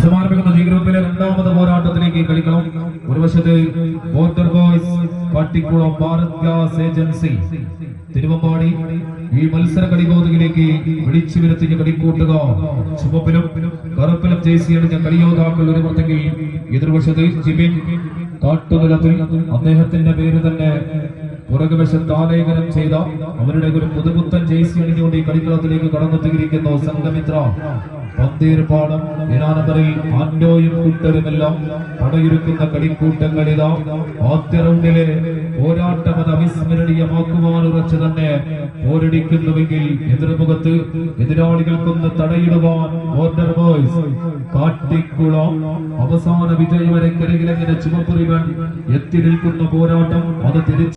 സമാരംഭിക്കുന്ന G ഗ്രൂപ്പിലെ രണ്ടാമത് പോരാട്ടത്തിലേക്ക് കളിക്കണം. ഒരു വശത്ത് border boys Pattikkulam Bharat gas agency Thiruvambady. ഈ മത്സര കളികോതിയിലേക്ക് വിളിച്ചു വരുത്തിഞ്ഞ കളിക്കൂട്ടുക ചുമപ്പിലും കറുപ്പിലും ജേഴ്സി അണിഞ്ഞ കളിയോതാക്കൾ ഒരു വർത്തെങ്കിൽ എതിർവശത്ത് ജിബിൻ കാട്ടുനിലത്തിൽ അദ്ദേഹത്തിന്റെ പേര് തന്നെ പുറകുവശത്ത് ആലേഖനം ചെയ്ത അവരുടെ ഒരു പുതുപുത്തൻ ജേസി അണിഞ്ഞുകൊണ്ട് കളിക്കളത്തിലേക്ക് കടന്നെത്തിയിരിക്കുന്നു സംഘമിത്ര. പന്തീർപ്പാടം ഏഴാനമ്പറിൽ ആൻഡോയും കൂട്ടരുമെല്ലാം പടയൊരുക്കുന്ന കളിക്കൂട്ടങ്ങളിതാ. ആദ്യ റൗണ്ടിലെ പോരാട്ടം അത് അവിസ്മരണീയമാക്കുവാൻ ഉറച്ചു തന്നെ പോരടിക്കുന്നുവെങ്കിൽ എതിർമുഖത്ത് എതിരാളികൾക്കൊന്ന് തടയിടുവാൻ ബോർഡർ ബോയ്സ് കാട്ടിക്കുളം. അവസാന വിജയം വരെ കരികിലെങ്ങനെ ചുമപ്പുറിവൻ എത്തി നിൽക്കുന്ന പോരാട്ടം? അത് തിരിച്ചു